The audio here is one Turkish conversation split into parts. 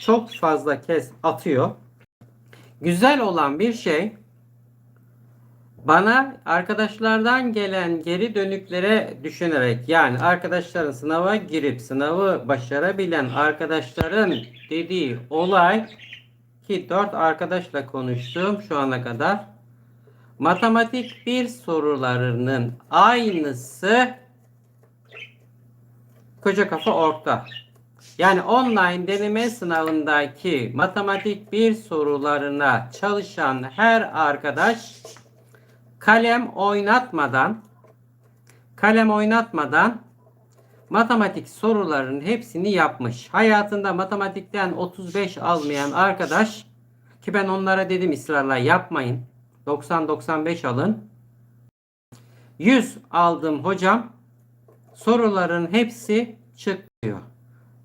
çok fazla kez atıyor. Güzel olan bir şey bana arkadaşlardan gelen geri dönüklere düşünerek yani arkadaşların sınava girip sınavı başarabilen arkadaşların dediği olay ki 4 arkadaşla konuştum şu ana kadar matematik bir sorularının aynısı koca kafa orta. Yani online deneme sınavındaki matematik bir sorularına çalışan her arkadaş kalem oynatmadan kalem oynatmadan matematik soruların hepsini yapmış. Hayatında matematikten 35 almayan arkadaş ki ben onlara dedim ısrarla yapmayın. 90-95 alın. 100 aldım hocam. Soruların hepsi çıkıyor.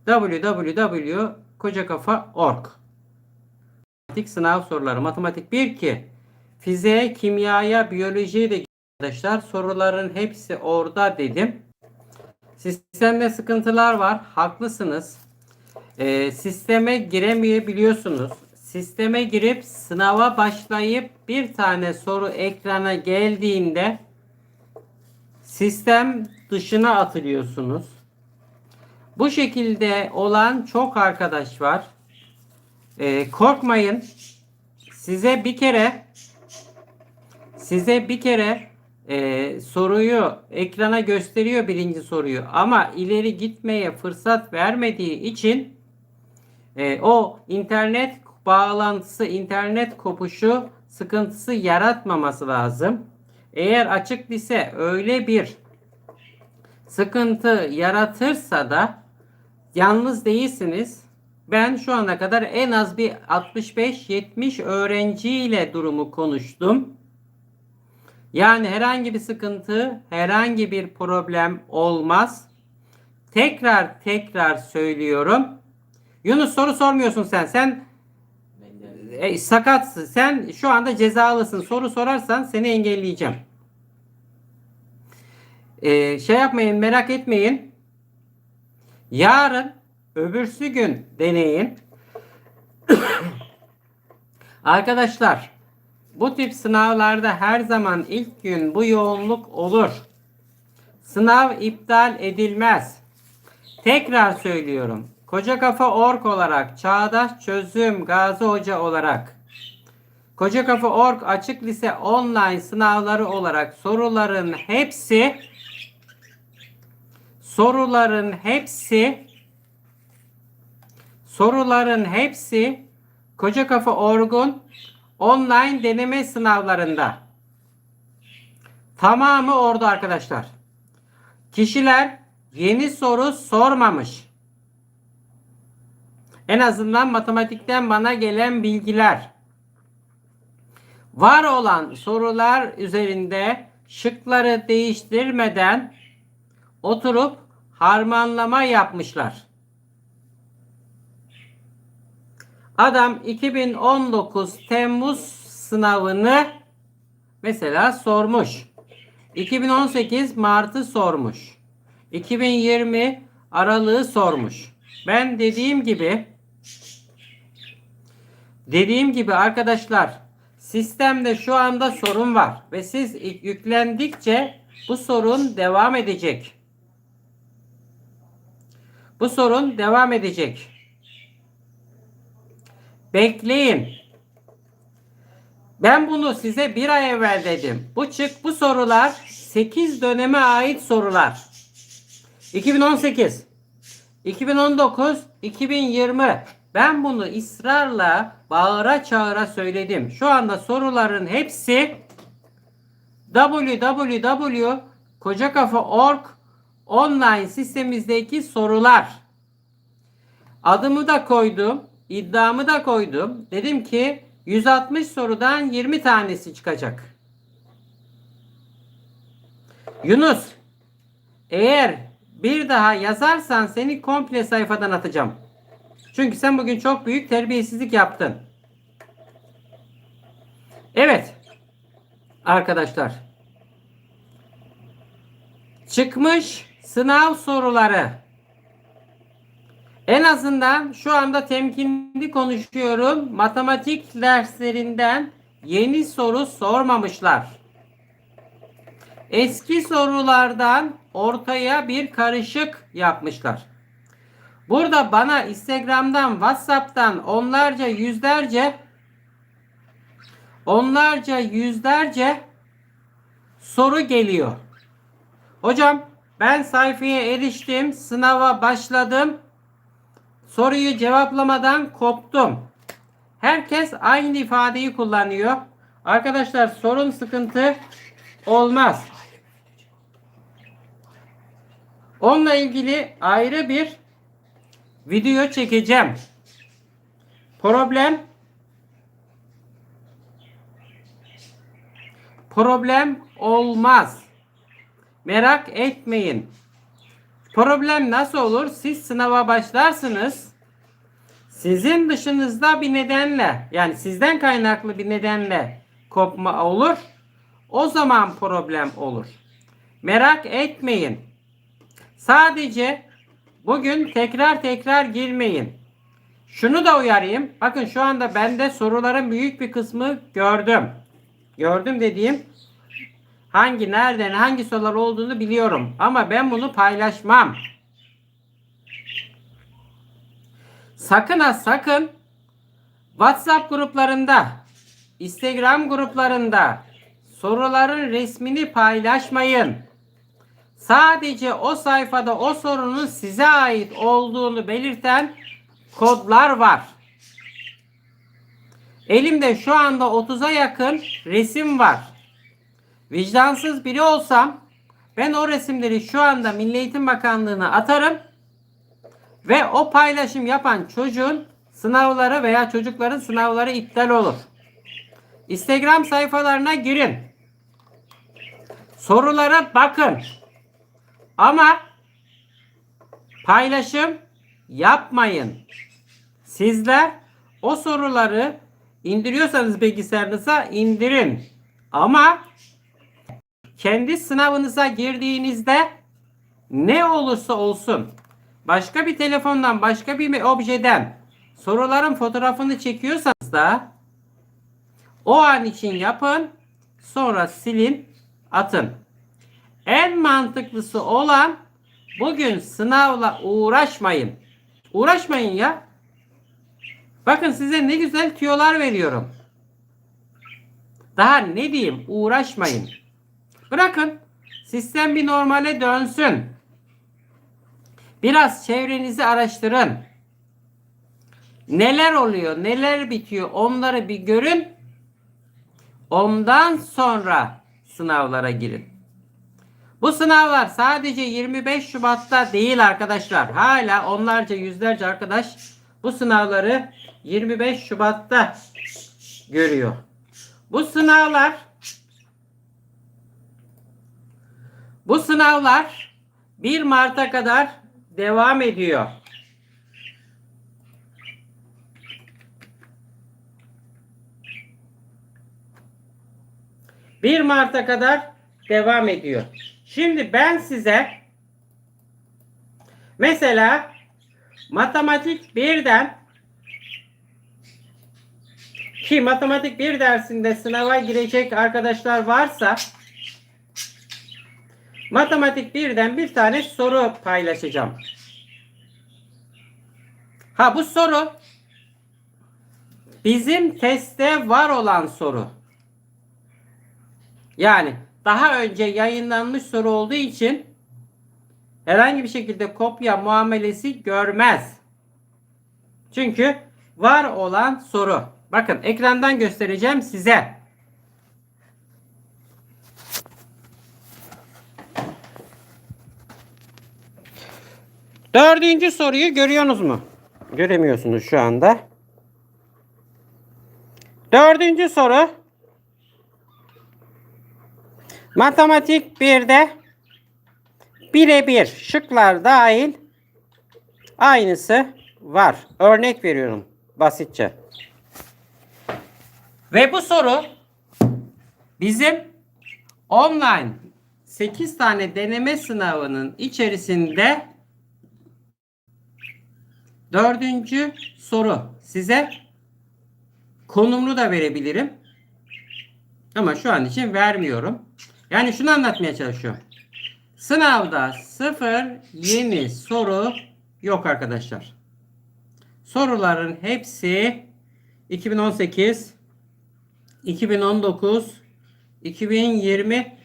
www.kocakafa.org Matematik sınav soruları. Matematik 1 ki fiziğe, kimyaya, biyolojiye de arkadaşlar soruların hepsi orada dedim. Sistemde sıkıntılar var. Haklısınız. Ee, sisteme giremeyebiliyorsunuz. Sisteme girip sınava başlayıp bir tane soru ekrana geldiğinde sistem dışına atılıyorsunuz. Bu şekilde olan çok arkadaş var. Ee, korkmayın. Size bir kere size bir kere e, soruyu ekrana gösteriyor birinci soruyu ama ileri gitmeye fırsat vermediği için e, o internet bağlantısı, internet kopuşu sıkıntısı yaratmaması lazım. Eğer açık lise öyle bir sıkıntı yaratırsa da yalnız değilsiniz. Ben şu ana kadar en az bir 65-70 öğrenciyle durumu konuştum. Yani herhangi bir sıkıntı, herhangi bir problem olmaz. Tekrar tekrar söylüyorum. Yunus soru sormuyorsun sen. Sen e, sakatsın. Sen şu anda cezalısın. Soru sorarsan seni engelleyeceğim. E, şey yapmayın, merak etmeyin. Yarın, öbürsü gün deneyin. Arkadaşlar, bu tip sınavlarda her zaman ilk gün bu yoğunluk olur. Sınav iptal edilmez. Tekrar söylüyorum. Koca Kafa Ork olarak, Çağdaş Çözüm Gazi Hoca olarak, Koca Kafa Ork Açık Lise online sınavları olarak soruların hepsi soruların hepsi soruların hepsi Koca Kafa Org'un online deneme sınavlarında. Tamamı orada arkadaşlar. Kişiler yeni soru sormamış. En azından matematikten bana gelen bilgiler. Var olan sorular üzerinde şıkları değiştirmeden oturup harmanlama yapmışlar. Adam 2019 Temmuz sınavını mesela sormuş. 2018 Mart'ı sormuş. 2020 Aralığı sormuş. Ben dediğim gibi dediğim gibi arkadaşlar sistemde şu anda sorun var ve siz yüklendikçe bu sorun devam edecek. Bu sorun devam edecek. Bekleyin. Ben bunu size bir ay evvel dedim. Bu çık bu sorular 8 döneme ait sorular. 2018, 2019, 2020. Ben bunu ısrarla bağıra çağıra söyledim. Şu anda soruların hepsi www.kocakafa.org online sistemimizdeki sorular. Adımı da koydum. iddiamı da koydum. Dedim ki 160 sorudan 20 tanesi çıkacak. Yunus eğer bir daha yazarsan seni komple sayfadan atacağım. Çünkü sen bugün çok büyük terbiyesizlik yaptın. Evet. Arkadaşlar. Çıkmış sınav soruları. En azından şu anda temkinli konuşuyorum. Matematik derslerinden yeni soru sormamışlar. Eski sorulardan ortaya bir karışık yapmışlar. Burada bana Instagram'dan, WhatsApp'tan onlarca, yüzlerce onlarca, yüzlerce soru geliyor. Hocam ben sayfaya eriştim, sınava başladım. Soruyu cevaplamadan koptum. Herkes aynı ifadeyi kullanıyor. Arkadaşlar sorun sıkıntı olmaz. Onunla ilgili ayrı bir video çekeceğim. Problem problem olmaz. Merak etmeyin. Problem nasıl olur? Siz sınava başlarsınız. Sizin dışınızda bir nedenle yani sizden kaynaklı bir nedenle kopma olur. O zaman problem olur. Merak etmeyin. Sadece bugün tekrar tekrar girmeyin. Şunu da uyarayım. Bakın şu anda bende soruların büyük bir kısmı gördüm. Gördüm dediğim hangi nereden hangi sorular olduğunu biliyorum. Ama ben bunu paylaşmam. Sakın ha sakın WhatsApp gruplarında, Instagram gruplarında soruların resmini paylaşmayın. Sadece o sayfada o sorunun size ait olduğunu belirten kodlar var. Elimde şu anda 30'a yakın resim var. Vicdansız biri olsam ben o resimleri şu anda Milli Eğitim Bakanlığı'na atarım ve o paylaşım yapan çocuğun sınavları veya çocukların sınavları iptal olur. Instagram sayfalarına girin. Sorulara bakın. Ama paylaşım yapmayın. Sizler o soruları indiriyorsanız bilgisayarınıza indirin. Ama kendi sınavınıza girdiğinizde ne olursa olsun başka bir telefondan başka bir objeden soruların fotoğrafını çekiyorsanız da o an için yapın sonra silin atın. En mantıklısı olan bugün sınavla uğraşmayın. Uğraşmayın ya. Bakın size ne güzel tüyolar veriyorum. Daha ne diyeyim? Uğraşmayın. Bırakın sistem bir normale dönsün. Biraz çevrenizi araştırın. Neler oluyor, neler bitiyor onları bir görün. Ondan sonra sınavlara girin. Bu sınavlar sadece 25 Şubat'ta değil arkadaşlar. Hala onlarca yüzlerce arkadaş bu sınavları 25 Şubat'ta görüyor. Bu sınavlar bu sınavlar 1 Mart'a kadar devam ediyor. Bir Mart'a kadar devam ediyor. Şimdi ben size mesela matematik birden ki matematik bir dersinde sınava girecek arkadaşlar varsa matematik birden bir tane soru paylaşacağım. Ha bu soru bizim testte var olan soru. Yani daha önce yayınlanmış soru olduğu için herhangi bir şekilde kopya muamelesi görmez. Çünkü var olan soru. Bakın ekrandan göstereceğim size. Dördüncü soruyu görüyorsunuz mu? Göremiyorsunuz şu anda. Dördüncü soru. Matematik 1'de birebir şıklar dahil aynısı var. Örnek veriyorum basitçe. Ve bu soru bizim online 8 tane deneme sınavının içerisinde Dördüncü soru. Size konumunu da verebilirim. Ama şu an için vermiyorum. Yani şunu anlatmaya çalışıyorum. Sınavda sıfır yeni soru yok arkadaşlar. Soruların hepsi 2018, 2019, 2020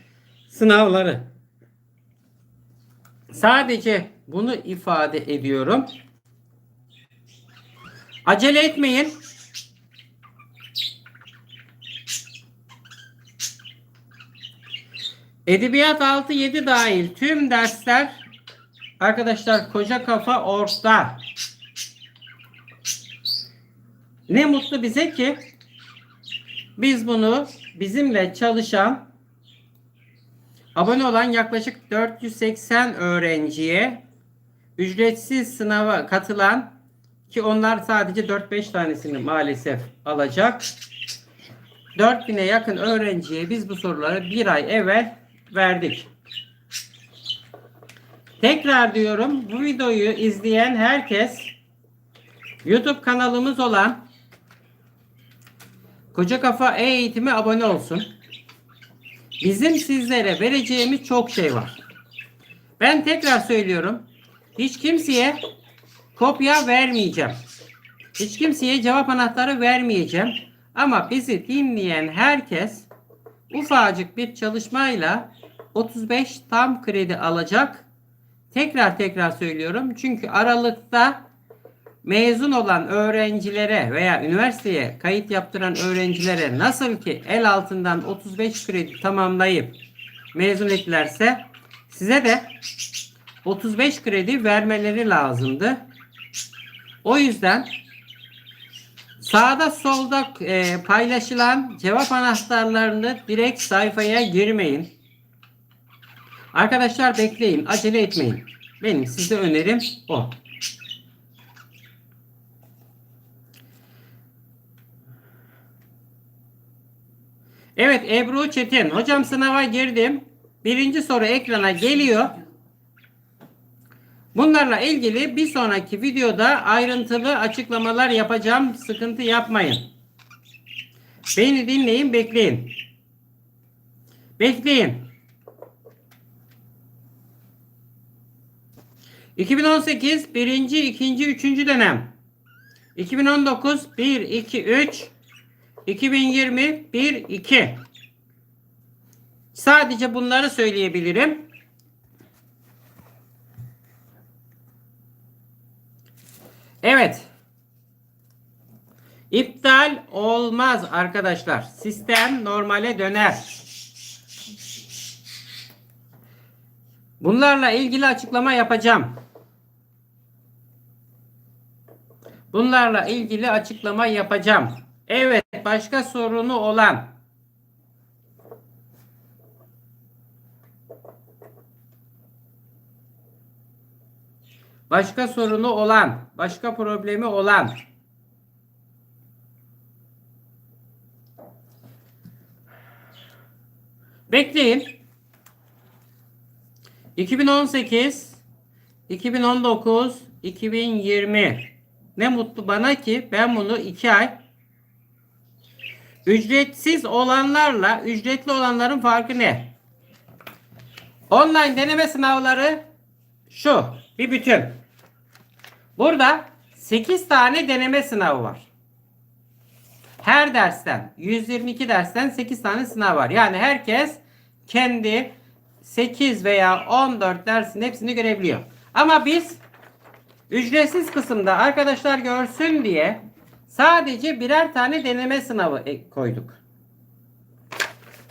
sınavları. Sadece bunu ifade ediyorum. Acele etmeyin. Edebiyat 6-7 dahil tüm dersler arkadaşlar koca kafa orta. Ne mutlu bize ki biz bunu bizimle çalışan abone olan yaklaşık 480 öğrenciye ücretsiz sınava katılan ki onlar sadece 4-5 tanesini maalesef alacak. 4000'e yakın öğrenciye biz bu soruları bir ay evvel verdik. Tekrar diyorum bu videoyu izleyen herkes YouTube kanalımız olan Koca Kafa E-Eğitim'e abone olsun. Bizim sizlere vereceğimiz çok şey var. Ben tekrar söylüyorum. Hiç kimseye kopya vermeyeceğim. Hiç kimseye cevap anahtarı vermeyeceğim. Ama bizi dinleyen herkes ufacık bir çalışmayla 35 tam kredi alacak. Tekrar tekrar söylüyorum. Çünkü Aralık'ta mezun olan öğrencilere veya üniversiteye kayıt yaptıran öğrencilere nasıl ki el altından 35 kredi tamamlayıp mezun ettilerse size de 35 kredi vermeleri lazımdı. O yüzden sağda solda e, paylaşılan cevap anahtarlarını direkt sayfaya girmeyin. Arkadaşlar bekleyin, acele etmeyin. Benim size önerim o. Evet Ebru Çetin. Hocam sınava girdim. Birinci soru ekrana geliyor. Bunlarla ilgili bir sonraki videoda ayrıntılı açıklamalar yapacağım. Sıkıntı yapmayın. Beni dinleyin, bekleyin. Bekleyin. 2018 birinci, ikinci, üçüncü dönem. 2019 1, 2, 3. 2020 1, 2. Sadece bunları söyleyebilirim. Evet. İptal olmaz arkadaşlar. Sistem normale döner. Bunlarla ilgili açıklama yapacağım. Bunlarla ilgili açıklama yapacağım. Evet, başka sorunu olan Başka sorunu olan, başka problemi olan Bekleyin. 2018 2019 2020 ne mutlu bana ki ben bunu 2 ay ücretsiz olanlarla ücretli olanların farkı ne? Online deneme sınavları şu bir bütün. Burada 8 tane deneme sınavı var. Her dersten 122 dersten 8 tane sınav var. Yani herkes kendi 8 veya 14 dersin hepsini görebiliyor. Ama biz ücretsiz kısımda arkadaşlar görsün diye sadece birer tane deneme sınavı e- koyduk.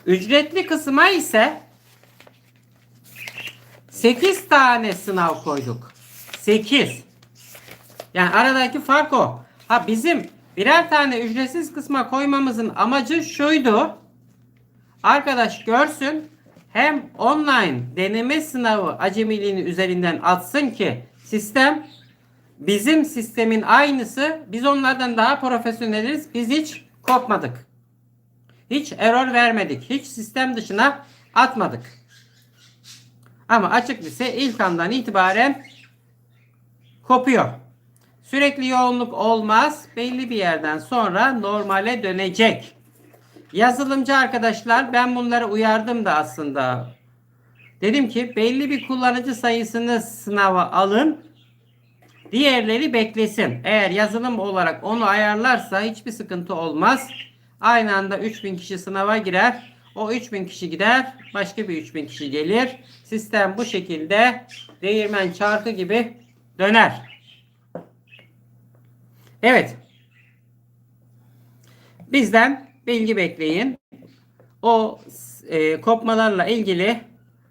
Ücretli kısma ise 8 tane sınav koyduk. 8. Yani aradaki fark o. Ha bizim birer tane ücretsiz kısma koymamızın amacı şuydu. Arkadaş görsün hem online deneme sınavı acemiliğini üzerinden atsın ki sistem bizim sistemin aynısı. Biz onlardan daha profesyoneliz. Biz hiç kopmadık. Hiç error vermedik. Hiç sistem dışına atmadık. Ama açık lise ilk andan itibaren kopuyor. Sürekli yoğunluk olmaz. Belli bir yerden sonra normale dönecek. Yazılımcı arkadaşlar ben bunları uyardım da aslında. Dedim ki belli bir kullanıcı sayısını sınava alın. Diğerleri beklesin. Eğer yazılım olarak onu ayarlarsa hiçbir sıkıntı olmaz. Aynı anda 3000 kişi sınava girer. O 3000 kişi gider. Başka bir 3000 kişi gelir. Sistem bu şekilde değirmen çarkı gibi döner. Evet. Bizden bilgi bekleyin. O e, kopmalarla ilgili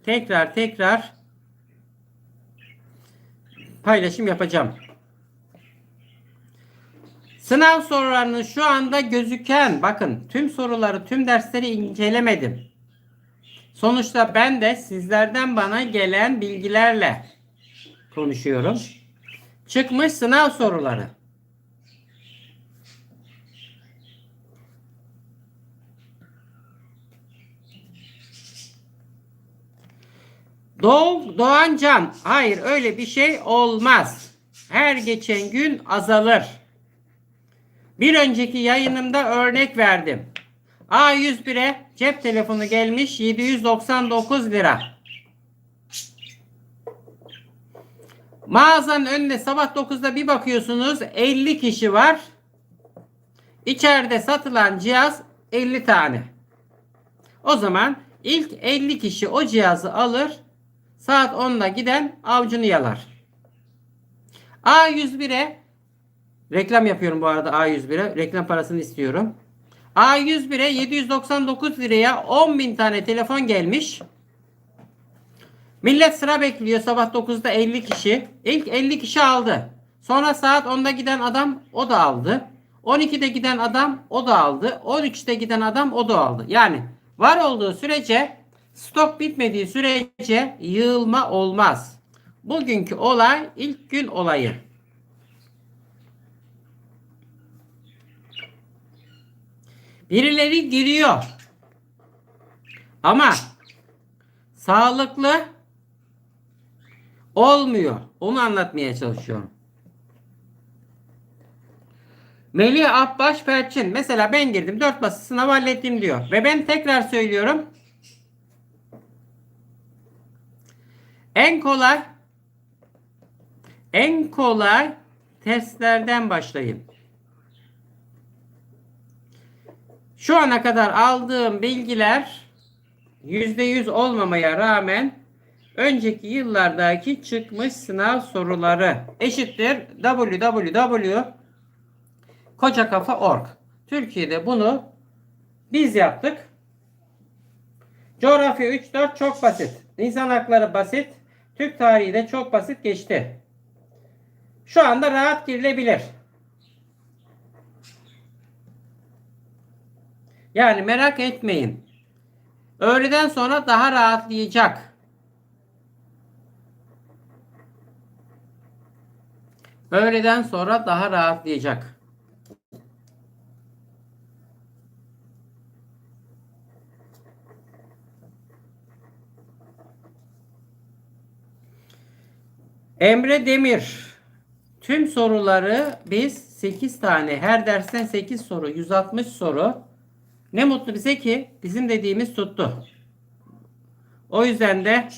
tekrar tekrar paylaşım yapacağım. Sınav sorularının şu anda gözüken bakın tüm soruları tüm dersleri incelemedim. Sonuçta ben de sizlerden bana gelen bilgilerle konuşuyorum. Çıkmış sınav soruları. Doğ, Doğan Can. Hayır öyle bir şey olmaz. Her geçen gün azalır. Bir önceki yayınımda örnek verdim. A101'e cep telefonu gelmiş 799 lira. Mağazanın önüne sabah 9'da bir bakıyorsunuz 50 kişi var. İçeride satılan cihaz 50 tane. O zaman ilk 50 kişi o cihazı alır. Saat 10'da giden avcunu yalar. A101'e reklam yapıyorum bu arada A101'e. Reklam parasını istiyorum. A101'e 799 liraya 10.000 tane telefon gelmiş. Millet sıra bekliyor sabah 9'da 50 kişi. İlk 50 kişi aldı. Sonra saat 10'da giden adam o da aldı. 12'de giden adam o da aldı. 13'te giden adam o da aldı. Yani var olduğu sürece stok bitmediği sürece yığılma olmaz. Bugünkü olay ilk gün olayı. Birileri giriyor. Ama sağlıklı olmuyor. Onu anlatmaya çalışıyorum. Melih Abbaş Perçin. Mesela ben girdim. 4 basit sınav hallettim diyor. Ve ben tekrar söylüyorum. En kolay en kolay testlerden başlayın. Şu ana kadar aldığım bilgiler %100 olmamaya rağmen önceki yıllardaki çıkmış sınav soruları eşittir www.kocakafa.org Türkiye'de bunu biz yaptık. Coğrafya 3-4 çok basit. İnsan hakları basit. Türk tarihi de çok basit geçti. Şu anda rahat girilebilir. Yani merak etmeyin. Öğleden sonra daha rahatlayacak. Öğleden sonra daha rahatlayacak. Emre Demir. Tüm soruları biz 8 tane her dersten 8 soru 160 soru. Ne mutlu bize ki bizim dediğimiz tuttu. O yüzden de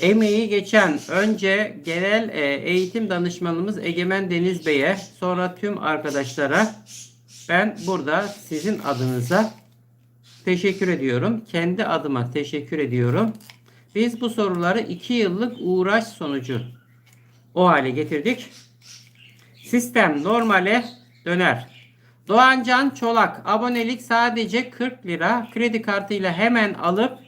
emeği geçen önce genel e, eğitim danışmanımız Egemen Deniz Bey'e sonra tüm arkadaşlara ben burada sizin adınıza teşekkür ediyorum. Kendi adıma teşekkür ediyorum. Biz bu soruları 2 yıllık uğraş sonucu o hale getirdik. Sistem normale döner. Doğancan Çolak abonelik sadece 40 lira kredi kartıyla hemen alıp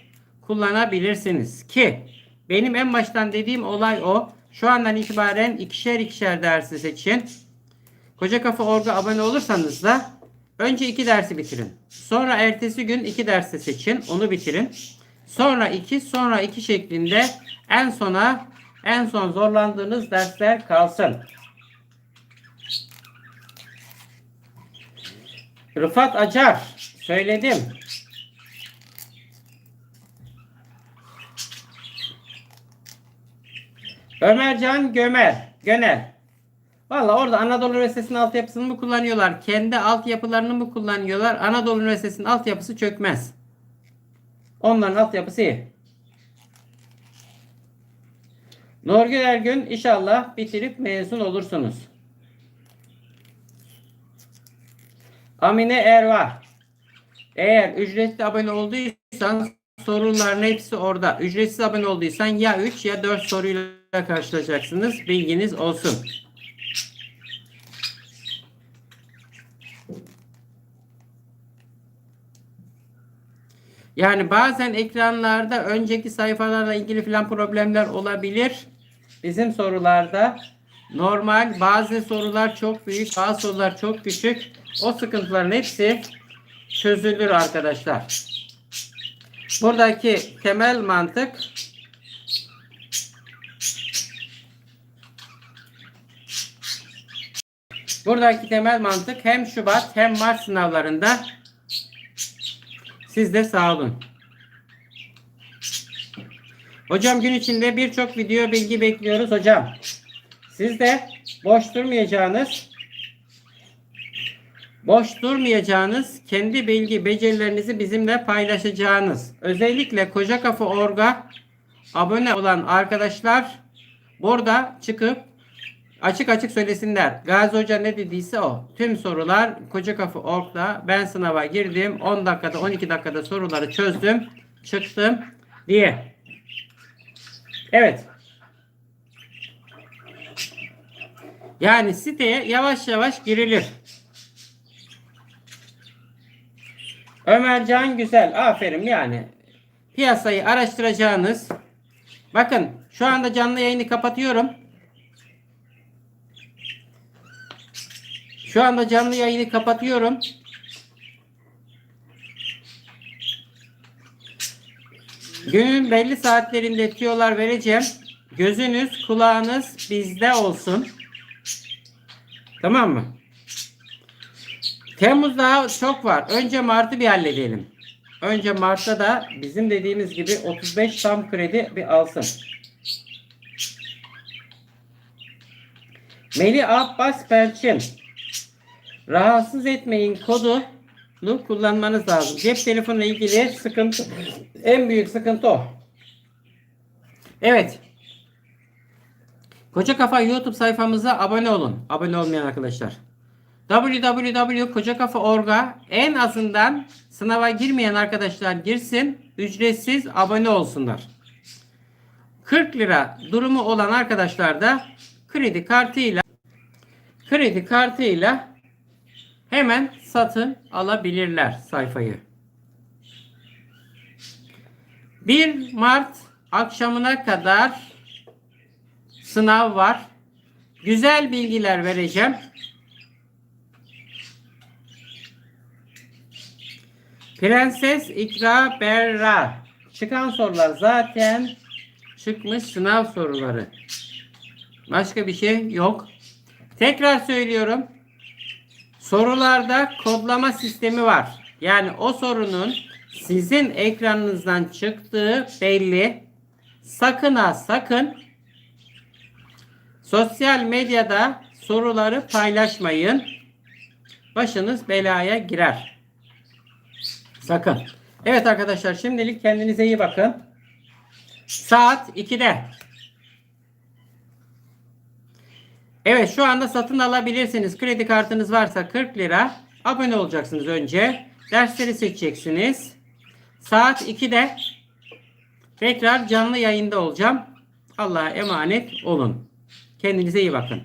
kullanabilirsiniz ki benim en baştan dediğim olay o. Şu andan itibaren ikişer ikişer dersi seçin. Koca Kafa Orga abone olursanız da önce iki dersi bitirin. Sonra ertesi gün iki dersi seçin. Onu bitirin. Sonra iki, sonra iki şeklinde en sona en son zorlandığınız dersler kalsın. Rıfat Acar söyledim. Ömercan Gömer Gönel Valla orada Anadolu Üniversitesi'nin altyapısını mı kullanıyorlar? Kendi altyapılarını mı kullanıyorlar? Anadolu Üniversitesi'nin altyapısı çökmez. Onların altyapısı iyi. Nurgül Ergün inşallah bitirip mezun olursunuz. Amine Erva. Eğer ücretli abone olduysan soruların hepsi orada. Ücretsiz abone olduysan ya 3 ya 4 soruyla karşılaşacaksınız. Bilginiz olsun. Yani bazen ekranlarda önceki sayfalarla ilgili falan problemler olabilir. Bizim sorularda normal bazı sorular çok büyük bazı sorular çok küçük. O sıkıntıların hepsi çözülür arkadaşlar. Buradaki temel mantık Buradaki temel mantık hem Şubat hem Mart sınavlarında siz de sağ olun. Hocam gün içinde birçok video bilgi bekliyoruz hocam. Siz de boş durmayacağınız boş durmayacağınız kendi bilgi becerilerinizi bizimle paylaşacağınız özellikle Koca Kafa Org'a abone olan arkadaşlar burada çıkıp açık açık söylesinler. Gazi Hoca ne dediyse o. Tüm sorular Koca Kafa Org'da ben sınava girdim. 10 dakikada 12 dakikada soruları çözdüm. Çıktım diye. Evet. Yani siteye yavaş yavaş girilir. Ömercan Güzel. Aferin yani. Piyasayı araştıracağınız. Bakın şu anda canlı yayını kapatıyorum. Şu anda canlı yayını kapatıyorum. Günün belli saatlerinde tüyolar vereceğim. Gözünüz, kulağınız bizde olsun. Tamam mı? Temmuz daha çok var. Önce Mart'ı bir halledelim. Önce Mart'ta da bizim dediğimiz gibi 35 tam kredi bir alsın. Melih Abbas Perçin. Rahatsız etmeyin kodunu kullanmanız lazım. Cep telefonu ilgili sıkıntı en büyük sıkıntı o. Evet. Koca Kafa YouTube sayfamıza abone olun. Abone olmayan arkadaşlar. www.kocakafa.org'a en azından sınava girmeyen arkadaşlar girsin. Ücretsiz abone olsunlar. 40 lira durumu olan arkadaşlar da kredi kartıyla kredi kartıyla hemen satın alabilirler sayfayı. 1 Mart akşamına kadar sınav var. Güzel bilgiler vereceğim. Prenses İkra Berra. Çıkan sorular zaten çıkmış sınav soruları. Başka bir şey yok. Tekrar söylüyorum. Sorularda kodlama sistemi var. Yani o sorunun sizin ekranınızdan çıktığı belli. Sakın ha sakın sosyal medyada soruları paylaşmayın. Başınız belaya girer. Sakın. Evet arkadaşlar şimdilik kendinize iyi bakın. Saat 2'de. Evet şu anda satın alabilirsiniz. Kredi kartınız varsa 40 lira. Abone olacaksınız önce. Dersleri seçeceksiniz. Saat 2'de tekrar canlı yayında olacağım. Allah'a emanet olun. Kendinize iyi bakın.